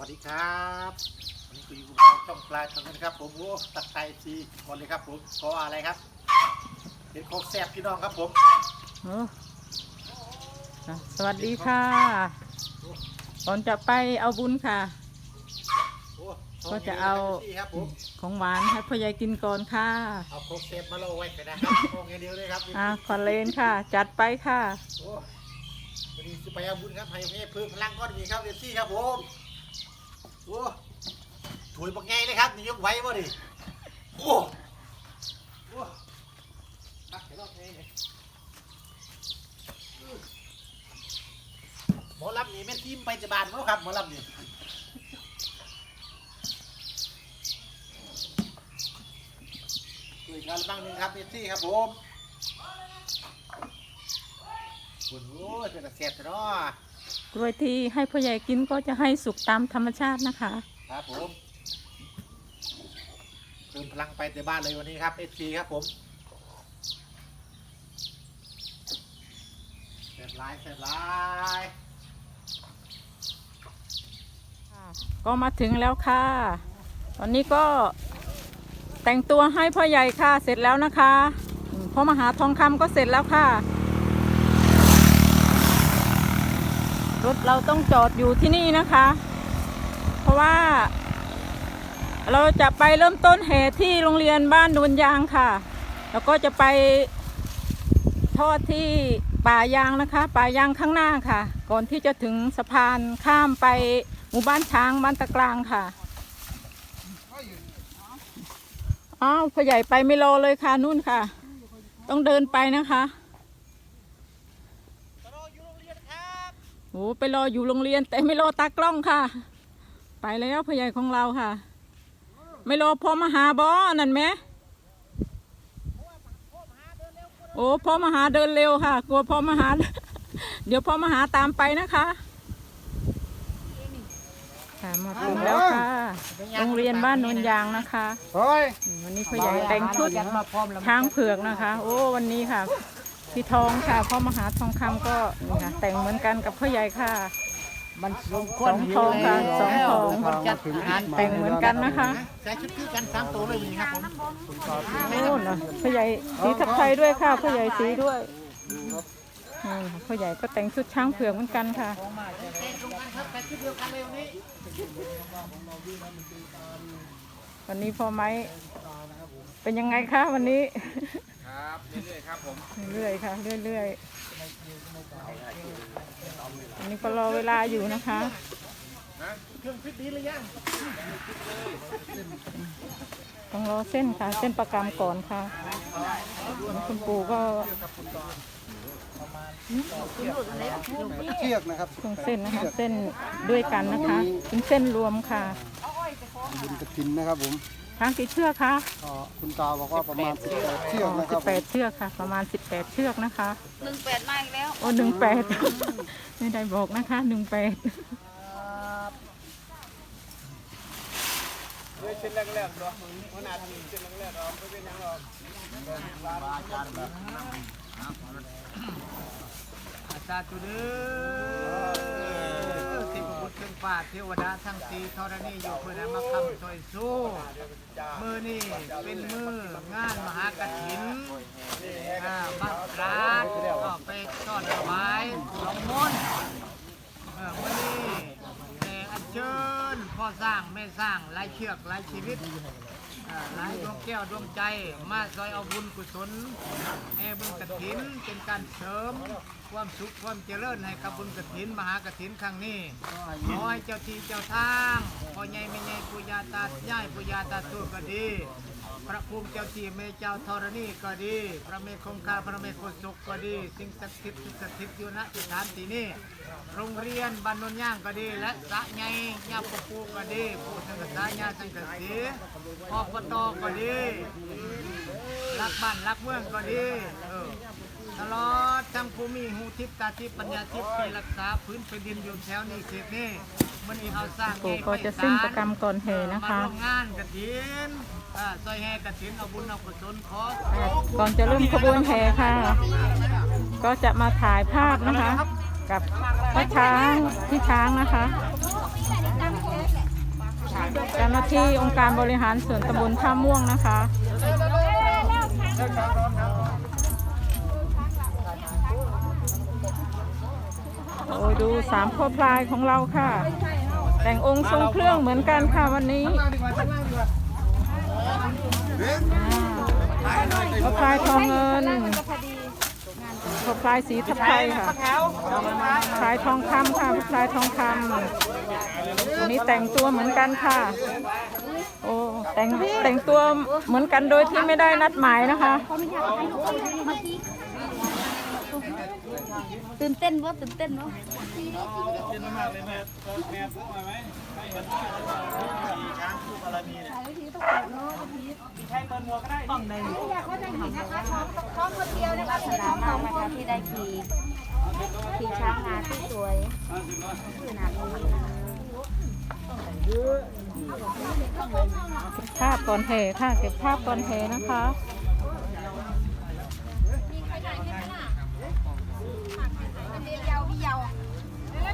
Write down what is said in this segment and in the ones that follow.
วัสดีครับวันนี้กูอยู่กับช่องปลายทางนะครับ ผมโอ้ตักไตซีก่อนเลยครับผมขออะไรครับเห็นโคกแซ่บพี่น้องครับผมโอ้อะสวัสดีค่ะก่อนจะไปเอาบุญค่ะ โอ้ก็จะเอานี่ครับผมของหวานให้พ่อใหญ่กินก่อนค่ะเอาโคกแซ่บมาโรยไว้กันนะครับโอ้เงี้ยเดียวเลยครับอะคอนเลนค่ะ จัดไปค่ะ โอ้วันนี้จะไปเอาบุญครับให้ให้เพิ่มพลังก้อนมีครับเอฟซี่ครับผมโอ้ถุยบักไงเลยครับนี่ยกไว้บ่ดิโอ้โอ้ตักไปรอบไงเนี่ยหมอลำนี่แม่นทีมไปจะบานมั้งครับหมอลำนี่คุยกันบ้างหนึงครับเอซี่ครับผมคุณโอ้ยจะเสียบจะเนาะ กล้วยที่ให้พ่อใหญ่กินก็จะให้สุกตามธรรมชาตินะคะ ครับผมเติมพลังไปแต่บ้านเลยวันนี้ครับเอซีครับผมเสียบหลายเสียบหลายก็มาถึงแล้วค่ะ ตอนนี้ก็แต่งตัวให้พ่อใหญ่ค่ะ เสร็จแล้วนะคะอืมพ่อมหาทองคำก็เสร็จแล้วค่ะ รถเราต้องจอดอยู่ที่นี่นะคะ เพราะว่า เราจะไปเริ่มต้นแห่ที่โรงเรียนบ้านนวลยางค่ะ แล้วก็จะไปทอดที่ป่ายางนะคะ ป่ายางข้างหน้าค่ะ ก่อนที่จะถึงสะพานข้ามไปหมู่บ้านช้างบ้านตะกลางค่ะอ้าวพ่อใหญ่ไปไม่รอเลยค่ะนู่นค่ะ ต้องเดินไปนะคะ โอ้ไปรออยู่โรงเรียน แต่ไม่รอตากล้องค่ะ ไปแล้วพ่อใหญ่ของเราค่ะ ไม่รอพ่อมหาบอนั่นไหมโอ้พ่อมหาเดินเร็วค่ะ กลัวพ่อมหา เดี๋ยวพ่อมหาตามไปนะคะค่ะมาถึงแล้วค่ะโรงเรียนบ้านนนยางนะคะเฮ้ยอืมวันนี้พ่อใหญ่แต่งชุดช้างเผือกนะคะ โอ้วันนี้ค่ะ พี่ทองค่ะพ่อมหาทองคำก็นี่ค่ะแต่งเหมือนกันกับพ่อใหญ่ค่ะ มันสมคสวรองทองค่ะสองทองคนจัดงานแต่งเหมือนกันนะคะใส่ชุดคือกันสามตัวเลยวันนี้ครับผมโน่นน่ะพ่อใหญ่สีทับไทยด้วยค่ะพ่อใหญ่สีด้วยนี่ค่ะพ่อใหญ่ก็แต่งชุดช้างเผือกเหมือนกันค่ะใส่ตรงกันครับใส่ชุดเดียวกันเลยวันนี้วันนี้พ่อไม้เป็นยังไงคะวันนี้ ครับเรื่อยๆครับผมเรื่อยๆค่ะเรื่อยๆอันนี้ก็รอเวลาอยู่นะคะเครื่องฟิตดีหรือยังต้องรอเส้นค่ะ เส้นประกำก่อนค่ะ คุณปู่ก็เชือกนะครับเครื่องเส้นนะคะ เส้นด้วยกันนะคะเป็นเส้นรวมค่ะบุญกระถินนะครับผม ทางกี่เชือกคะก็คุณตาบอกว่าประมาณ18เชือกนะคสิรับบแปดเชือกค่ะ ประมาณสิบแปดเชือกนะคะ หนึ่งแปดมาอีกแล้ว โอ้หนึ่งแปดไม่ได้บอกนะคะหนึ่งแปดเส้นแรกๆตัวขนาดเส้นแรกๆเราไม่เป็นยังหรอกอาจารย์ตุเด้อ ฟ้าเทวดาทั้งสี่ธรณีอยู่เพื่อนมาคำซอยสู้มือนี่เป็นมืองานมหากถินอ่าบัตรราชก็ไปทอนไว้ลงมนมือนี่อัญเชิญพ่อสร้างแม่สร้างลายเชือกลายชีวิต หลายดวงแก้วดวงใจ มาซอยเอาบุญกุศลให้บุญกฐินเป็นการเสริม ความสุขความเจริญให้กับบุญกระถินมหากระถินครั้งนี้ขอให้เจ้าที่เจ้าทางพ่อใหญ่แม่ใหญ่ปู่ย่าตายายปู่ย่าตาทวก็ดี พระภูมิเจ้าที่เมเจ้าธรณีก็ดี พระเมฆคงคาพระเมฆโคศกก็ดี สิ่งศักดิ์สิทธิ์สิ่งศักดิ์สิทธิ์อยู่ณสถานที่นี้โรงเรียนบ้านนนย่างก็ดี และสะใหญ่ย่าปะปูก็ดีผู้สังกษาญาสังกสีอบตก็ดีรักบ้านรักเมืองก็ดีตลอดทั้งภูมิหูทิพตาทิพย์ปัญญาทิพย์ที่รักษาพื้นแผ่นดินอยู่แถวนี้เขตนี้ มันนี้เอาสร้างปู่ก็จะสิ้นประกรรมก่อนเหนะคะ มาร่วมงานกระถินอ่าซอยแห่กระถินเอาบุญเอากุศลขอก่อนจะเริ่มขบวนแห่ค่ะ ก็จะมาถ่ายภาพนะคะ กับพ่อช้างพี่ช้างนะคะเเจ้าหน้าที่องค์การบริหารส่วนตำบลท่าม่วงนะคะ โอ้ยดูสามพ่อพลายของเราค่ะ แต่งองค์ทรงเครื่องเหมือนกันค่ะวันนี้พ่อพลายทองเงินพ่อพลายสีทับไทยค่ะพลายทองคำค่ะพ่อพลายทองคำวันนี้แต่งตัวเหมือนกันค่ะโอ้แต่งแต่งตัวเหมือนกันโดยที่ไม่ได้นัดหมายนะคะ ตื่นเต้นว่าตื่นเต้นเนาะอยากว่าจะเห็นนะคะท้องท้องคนเดียวนะคะสนามมากนะคะที่ได้ขี่ขี่ช้างงาที่สวยขนาดนี้ภาพตอนเทค่ะเก็บภาพตอนเทนะคะ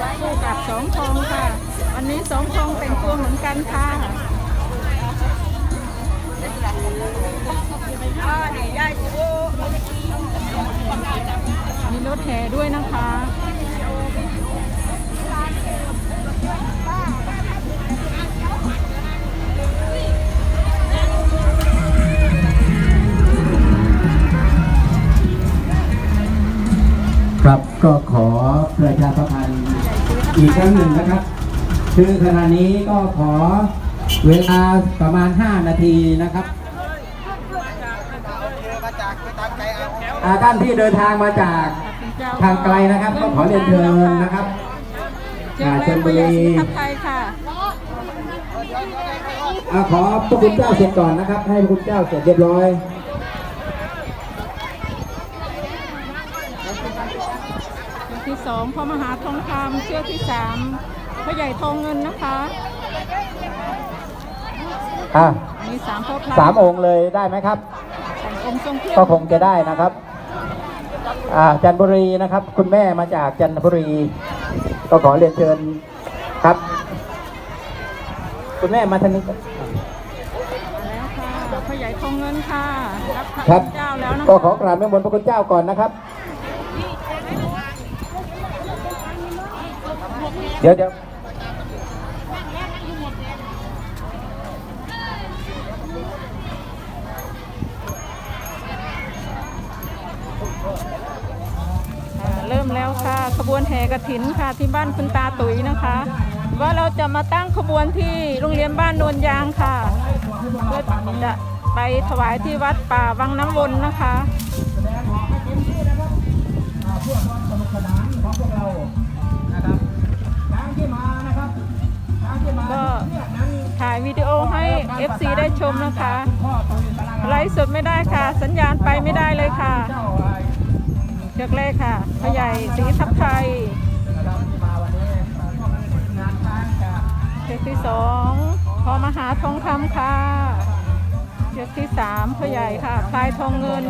คู่กับสองทองค่ะ วันนี้สองทองแต่งตัวเหมือนกันค่ะมีรถแห่ด้วยนะคะครับก็ขอประชาสัมพันธ์ อีกครั้งหนึ่งนะครับ คือขณะนี้ก็ขอเวลาประมาณ 5 นาทีนะครับอ่าท่านที่เดินทางมาจากทางไกลนะครับ ก็ขอเรียนเชิญนะครับเจ้าแรกพญาศรีทับไทยค่ะอ่าขอพระคุณเจ้าเสร็จก่อนนะครับ ให้พระคุณเจ้าเสร็จเรียบร้อย เชื อกที่สองพ่อมหาทองคำเชือกที่สามพ่อใหญ่ทองเงินนะคะอ่ามีสามพ่อพลาสามองค์เลยได้ไหมครับแต่งองค์ทรงเครื่องก็คงจะได้นะครับอ่าจันทบุรีนะครับ คุณแม่มาจากจันทบุรี ก็ขอเรียนเชิญครับ คุณแม่มาทางนี้มาแล้วค่ะพ่อใหญ่ทองเงินค่ะรับพระครับเจ้าแล้วนะคะก็ขอกราบแม่บนพระคุณเจ้าก่อนนะครับ เดี๋ยวเดี๋ยวเริ่มแล้วค่ะ ขบวนแห่กระถินค่ะที่บ้านคุณตาตุ๋ยนะคะ ว่าเราจะมาตั้งขบวนที่โรงเรียนบ้านโนนยางค่ะ เพื่อจะไปถวายที่วัดป่าวังน้ำวนนะคะ ได้ชมนะคะ ไลฟ์สดไม่ได้ค่ะ สัญญาณไปไม่ได้เลยค่ะเจ้าเชือกแรกค่ะพ่อใหญ่สีทับไทยนะครับที่มาวันนี้ก็มีงานช้างจากเชือกที่สองพอมหาทองคำค่ะเชือกที่สามพ่อใหญ่ค่ะพลายทองเงิน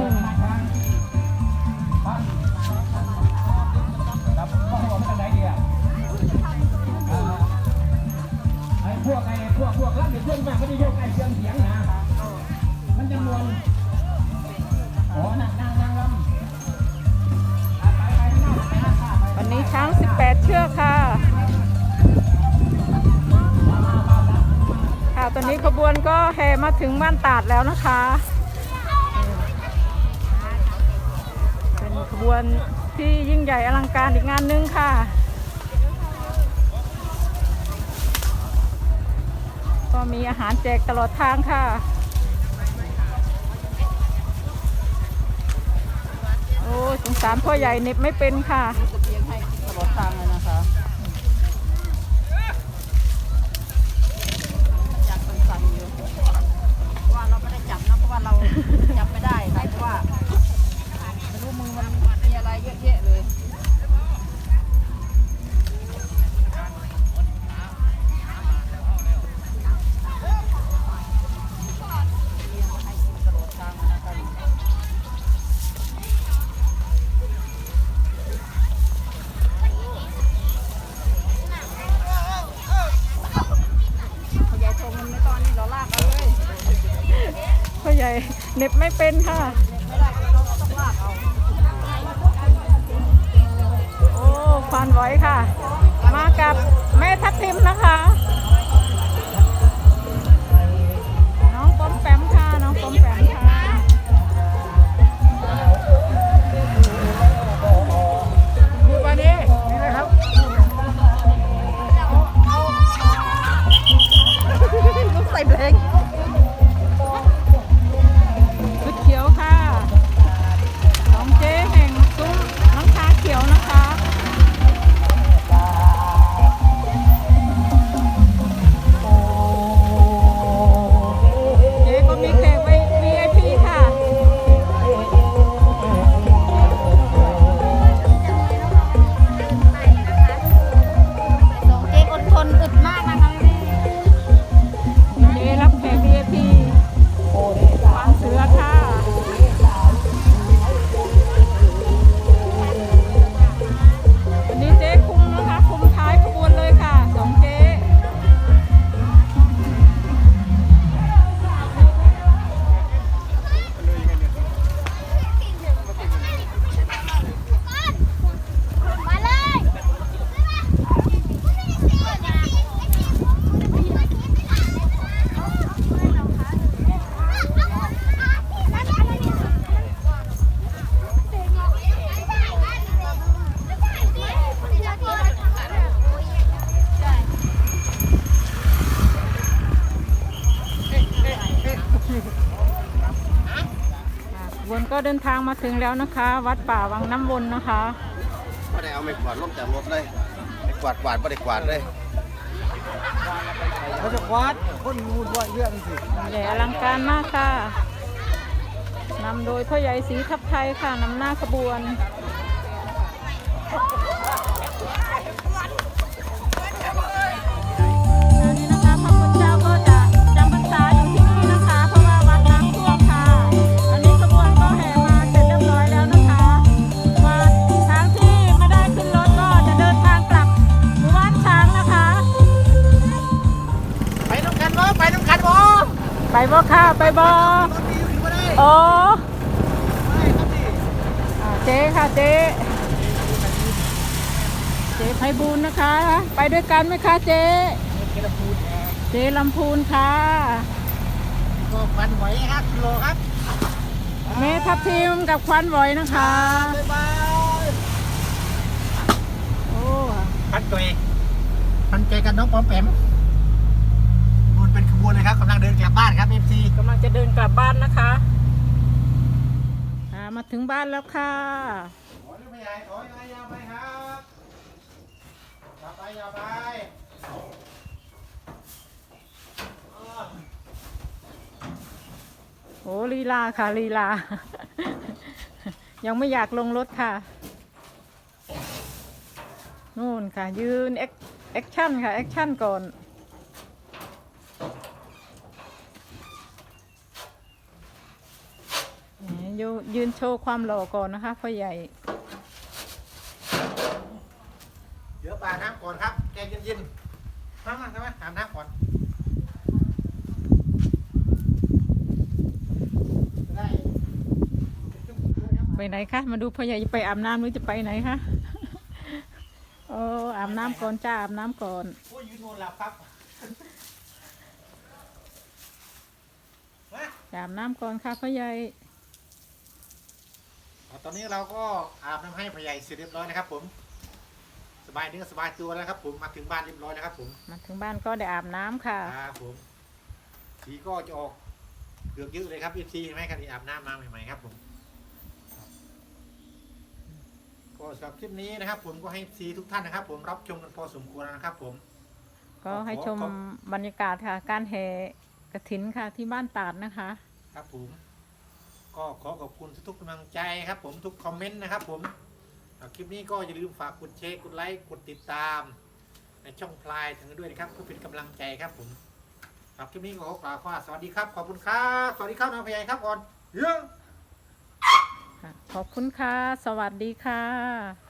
ก็แห่มาถึงบ้านตาดแล้วนะคะ เป็นขบวนที่ยิ่งใหญ่อลังการอีกงานหนึงค่ะ ก็มีอาหารแจกตลอดทางค่ะ โอ้สงสารพ่อใหญ่เน็บไม่เป็นค่ะ เราจำไม่ได้ค่ะเพราะว่าไม่รู้มือมันมีอะไรเยอะแยะ เน็บไม่เป็นค่ะ โอ้ควันไว้ค่ะ มากับแม่ทับทิมนะคะ เดินทางมาถึงแล้วนะคะ วัดป่าวังน้ำวนนะคะ ไม่ได้เอาไม้กวาดลงจากรถเลยไม้กวาดกวาดไม่ได้กวาดเลยเขาจะคว้าคนงูด้วยเรื่องสิใหญ่อลังการมากค่ะนำโดยพ่อใหญ่สีทับไทยค่ะนำหน้าขบวน บ่ค่ะไปบ่โอ้อ่าเจ๊ค่ะเจ๊เจ๊ไพบูลย์นะคะ ไปด้วยกันไหมคะเจ๊เจ๊ลำพูนค่ะก็ฟันไหวครับกิโลครับแม่ทับทิมกับควันบอยนะคะบ๊ายบายโอ้พันตัวเองพันใจกันน้องปอมแปมมัน เป็นขบวนเลยครับกำลังเดินกลับบ้านครับเอฟซีกำลังจะเดินกลับบ้านนะคะอ่ามาถึงบ้านแล้วค่ะ ขอเรื่องใหญ่ขอให้ยาวไปครับยาวไปยาวไปโอ้ลีลาค่ะลีลา ยังไม่อยากลงรถค่ะนู่นค่ะ ยืนแอคแอคชั่นค่ะ แอคชั่นก่อนแหม ยืนยืนโชว์ความหล่อก่อนนะคะพ่อใหญ่ เดี๋ยวปาน้ำก่อนครับแกเย็นๆมามาใช่ไหมอาบน้ำก่อนจะได้ไปไหนคะ มาดูพ่อใหญ่จะไปอาบน้ำหรือจะไปไหนคะโอ้อาบน้ำก่อนจ้าอาบน้ำก่อนโอ้ยยืนโนอนหลับครับมาอาบน้ำก่อนค่ะพ่อใหญ่อ่า ตอนนี้เราก็อาบน้ำให้พ่อใหญ่เสร็จเรียบร้อยนะครับ ผม สบายเนื้อสบายตัวแล้วครับ ผมมาถึงบ้านเรียบร้อยแล้วครับ ผมมาถึงบ้านก็ได้อาบน้ำค่ะ ครับผมสีก็จะออกเกือบเยอะเลยครับพี่ทีเห็นไหมครับที่อาบน้ำมาใหม่ๆครับ ผม ก็สำหรับคลิปนี้นะครับ ผมก็ให้ซีทุกท่านนะครับ ผมรับชมกันพอสมควรแล้วนะครับ ผม ก็ให้ชมบรรยากาศค่ะ การแห่กระถินค่ะที่บ้านตาดนะคะคครับผม ก็ขอขอบคุณทุกกำลังใจครับ ผมทุกคอมเมนต์นะครับ ผมคลิปนี้ก็อย่าลืมฝากกดแชร์กดไลค์กดติดตาม ในช่องพลายถึงด้วยนะครับเพื่อเป็นกำลังใจครับผมครับคลิปนี้ก็ขอกล่าวว่าสวัสดีครับขอบคุณครับสวัสดีครับน้องพยายครับก่อนเยอะค่ะขอบคุณค่ะ สวัสดีค่ะ